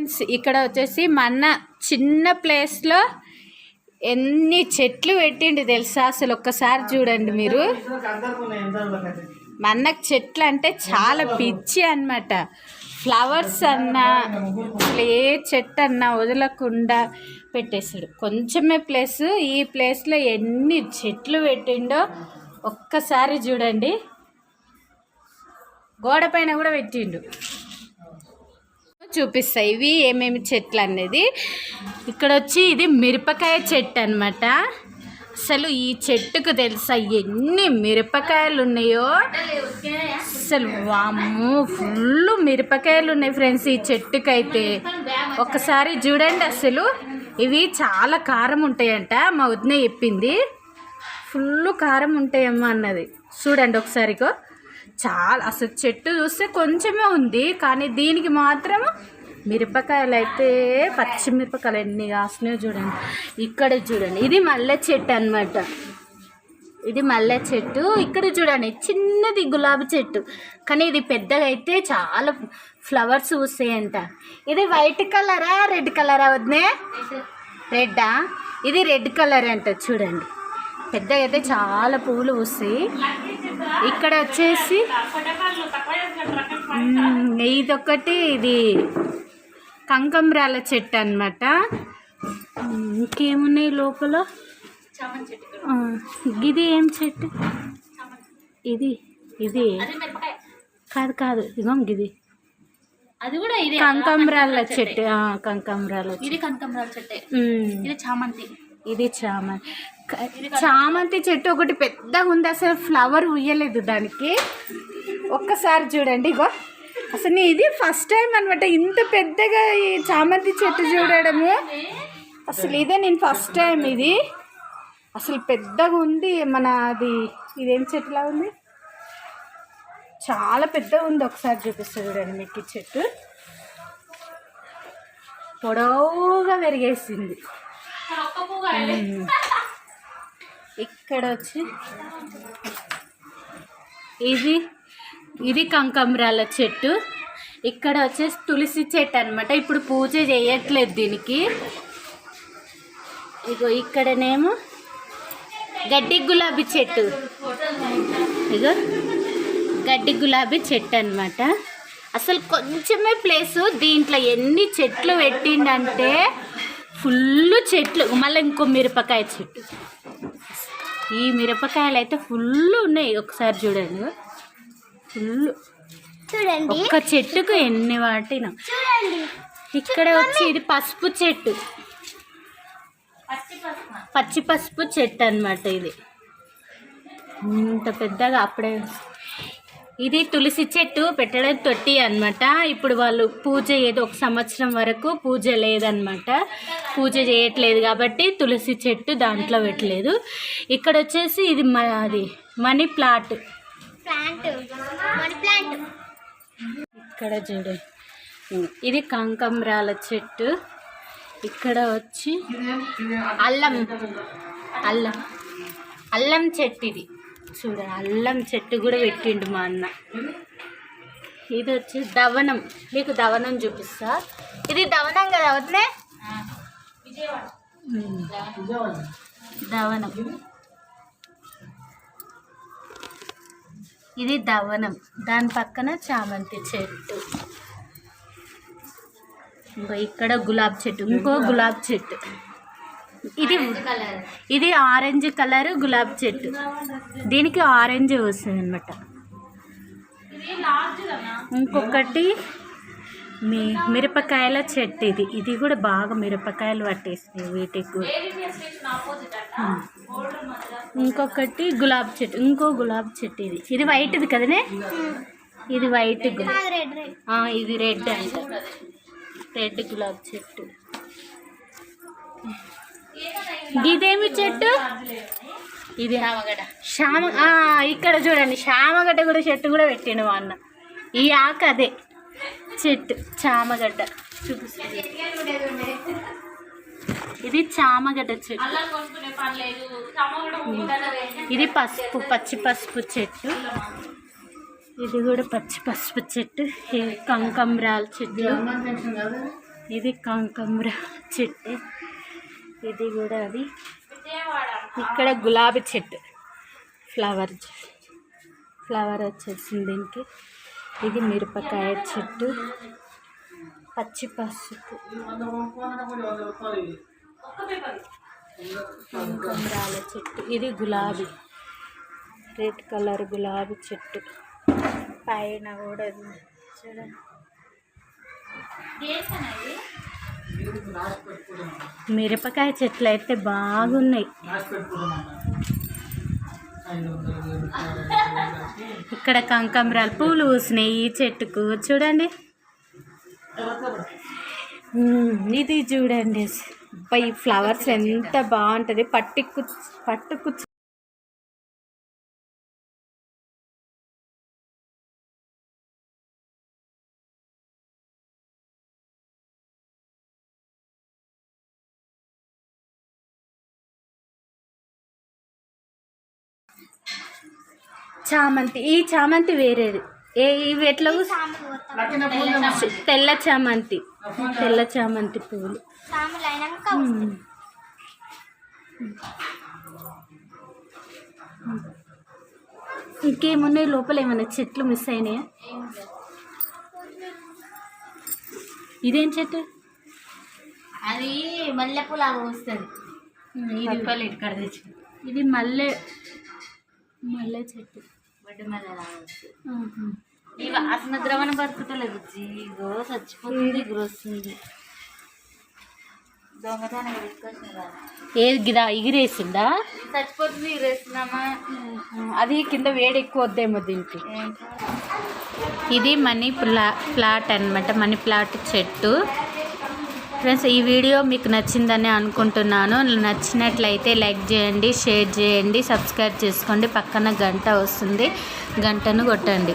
Friends, ఇక్కడ వచ్చేసి మన చిన్న ప్లేస్లో ఎన్ని చెట్లు పెట్టిండు తెలుసా? అసలు ఒక్కసారి చూడండి మీరు. మా చెట్లు అంటే చాలా పిచ్చి అన్నమాట. ఫ్లవర్స్ అన్నా అసలు ఏ చెట్టు అన్నా వదలకుండా పెట్టేశాడు కొంచెమే ప్లేస్ ఈ ప్లేస్లో ఎన్ని చెట్లు పెట్టిండో ఒక్కసారి చూడండి. గోడ పైన కూడా పెట్టిండు. చూపిస్తాయి ఇవి ఏమేమి చెట్లు అనేది. ఇక్కడ వచ్చి ఇది మిరపకాయ చెట్టు అనమాట అసలు ఈ చెట్టుకు తెలుసా ఎన్ని మిరపకాయలు ఉన్నాయో. అసలు వామ్మో ఫుల్ మిరపకాయలు ఉన్నాయి ఫ్రెండ్స్ ఈ చెట్టుకైతే. ఒకసారి చూడండి అసలు. ఇవి చాలా కారం ఉంటాయంట మా వదిన చెప్పింది. ఫుల్ కారం ఉంటాయమ్మా అన్నది. చూడండి ఒకసారిగో చాలా అసలు చెట్టు చూస్తే కొంచెమే ఉంది కానీ దీనికి మాత్రం మిరపకాయలు అయితే పచ్చిమిరపకాయలు ఎన్ని కాసినాయో చూడండి. ఇక్కడ చూడండి ఇది మల్లె చెట్టు అన్నమాట. ఇది మల్లె చెట్టు ఇక్కడ చూడండి చిన్నది గులాబీ చెట్టు. కానీ ఇది పెద్దగా అయితే చాలా ఫ్లవర్స్ పూస్తాయంట. ఇది వైట్ కలరా రెడ్ కలరా వద్దే రెడ్డా? ఇది రెడ్ కలర్ అంట చూడండి. పెద్దగా అయితే చాలా పువ్వులు పూస్తాయి ఇక్కడ వచ్చేసి ఇదొకటి ఇది కంకంబ్రాల చెట్టు అనమాట ఇంకేమున్నాయి లోపల? ఇది ఏం చెట్టు? ఇది ఇది. కాదు కాదు ఇగో ఇది. అది కూడా ఇదే. కంకంబ్రాల చెట్టు కంకంబ్రాల చెట్టు ఇది కనకంబరాల చెట్టే. ఇది చామంతి. ఇది చామంతి చామంతి చెట్టు ఒకటి పెద్దగా ఉంది. అసలు ఫ్లవర్ ఉయ్యలేదు దానికి. ఒక్కసారి చూడండి ఇగో. అసలు ఇది ఫస్ట్ టైం అనమాట ఇంత పెద్దగా ఈ చామంతి చెట్టు చూడడము. అసలు ఇదే నేను ఫస్ట్ టైం ఇది. అసలు పెద్దగా ఉంది మన అది ఇదేం చెట్టులా ఉంది? చాలా పెద్దగా ఉంది. ఒకసారి చూపిస్తా చూడండి మీకు ఈ చెట్టు. పొడవుగా పెరిగేసింది. ఇక్కడ వచ్చి ఇది ఇది కంకమ్రాల చెట్టు. ఇక్కడ వచ్చేసి తులసి చెట్టు అనమాట ఇప్పుడు పూజ చేయట్లేదు దీనికి. ఇగో ఇక్కడనేమో గడ్డి గులాబీ చెట్టు. ఇగో గడ్డి గులాబీ చెట్టు అనమాట అసలు కొంచెమే ప్లేసు. దీంట్లో ఎన్ని చెట్లు పెట్టిండంటే ఫుల్ చెట్లు. మళ్ళీ ఇంకో మిరపకాయ చెట్టు. ఈ మిరపకాయలు అయితే ఫుల్ ఉన్నాయి. ఒకసారి చూడండి. ఫుల్ చూడండి. ఒక్క చెట్టుకు ఎన్ని వాటిన. ఇక్కడ వచ్చి ఇది పసుపు చెట్టు. పచ్చి పసుపు చెట్టు అన్నమాట ఇది. ఇంత పెద్దగా అప్పుడే ఇది తులసి చెట్టు పెట్టడం తొట్టి అన్నమాట. ఇప్పుడు వాళ్ళు పూజ ఏదో ఒక సంవత్సరం వరకు పూజ లేదనమాట పూజ చేయట్లేదు కాబట్టి తులసి చెట్టు దాంట్లో పెట్టలేదు. ఇక్కడ వచ్చేసి ఇది అది money plot. Plant. Money plant. ఇక్కడ చూడు. ఇది కంకమ్రాల చెట్టు. ఇక్కడ వచ్చి అల్లం. అల్లం. అల్లం చెట్టు ఇది. చూడ అల్లం చెట్టు కూడా పెట్టిండు మా అన్న. ఇది వచ్చి దవనం. మీకు దవనం చూపిస్తా. ఇది దవనం కదా వదిలే దవనం. ఇది దవనం. దాని పక్కన చామంతి చెట్టు. ఇంకో ఇక్కడ గులాబ్ చెట్టు. ఇంకో గులాబ్ చెట్టు. ఇది ఇది ఆరెంజ్ కలర్ గులాబ్ చెట్టు. దీనికి ఆరెంజ్ వస్తుంది అనమాట ఇంకొకటి మీ మిరపకాయల చెట్టు ఇది. ఇది కూడా బాగా మిరపకాయలు పట్టేస్తాయి వీటికి కూడా. ఇంకొకటి గులాబ్ చెట్టు. ఇంకో గులాబ్ చెట్టు ఇది. ఇది వైట్ది కదనే? ఇది వైట్ ఇది రెడ్ అంట. రెడ్ గులాబ్ చెట్టు. ఇదేమి చెట్టు? ఇది శ్యామ ఆ, ఇక్కడ చూడండి శ్యామగడ్డ కూడా చెట్టు కూడా పెట్టిండు మా అన్న. ఈ ఆకు అదే చెట్టు చామగడ్డ చూపిస్తుంది. ఇది చామగడ్డ చెట్టు. ఇది పసుపు పచ్చి పసుపు చెట్టు. ఇది కూడా పచ్చి పసుపు చెట్టు. కంకంబరాల చెట్టు. ఇది కాంకమ్ర చెట్టు. ఇది కూడా అది. ఇక్కడ గులాబీ చెట్టు. ఫ్లవర్ ఫ్లవర్ వచ్చేసింది దీనికి. ఇది మిరపకాయ చెట్టు. పచ్చి పసుపు. కనకాంబరాల చెట్టు. ఇది గులాబీ. రెడ్ కలర్ గులాబీ చెట్టు. పైన కూడా. చూడండి. మిరపకాయ చెట్లు అయితే బాగున్నాయి. ఇక్కడ కంకమరాలు పూలు పూసినాయి ఈ చెట్టుకు చూడండి. ఇది చూడండి. ఈ ఫ్లవర్స్ ఎంత బాగుంటుంది. పట్టి పట్టుకు చామంతి ఈ చామంతి వేరేది. ఏ ఇవి ఎట్లా తెల్ల చామంతి. తెల్ల చామంతి. పువ్వులు. ఇంకేమున్నాయి? లోపల ఏమైనా చెట్లు మిస్ అయినాయా? ఇదేం చెట్టు? అది మల్లెపూ లాగా వస్తుంది ఇది మల్లె మల్లె చెట్టు. వస్తుంది ఆహా. ఈ వాసన ద్రవణ బతుకుతలేదు. ఇగో చచ్చిపోతుంది దొంగతనం తీసుకొచ్చిన ఏది గిదా ఎగిరేసిందా చచ్చిపోతుంది ఎగురేస్తున్నామా అది కింద వేడి ఎక్కువ వద్దేమో దీనికి. ఇది మనీ ప్లా ప్లాట్ అనమాట మనీ ప్లాట్ చెట్టు. ఫ్రెండ్స్ ఈ వీడియో మీకు నచ్చిందని అనుకుంటున్నాను. నచ్చినట్లయితే లైక్ చేయండి షేర్ చేయండి సబ్స్క్రైబ్ చేసుకోండి. పక్కన గంట వస్తుంది. గంటను కొట్టండి.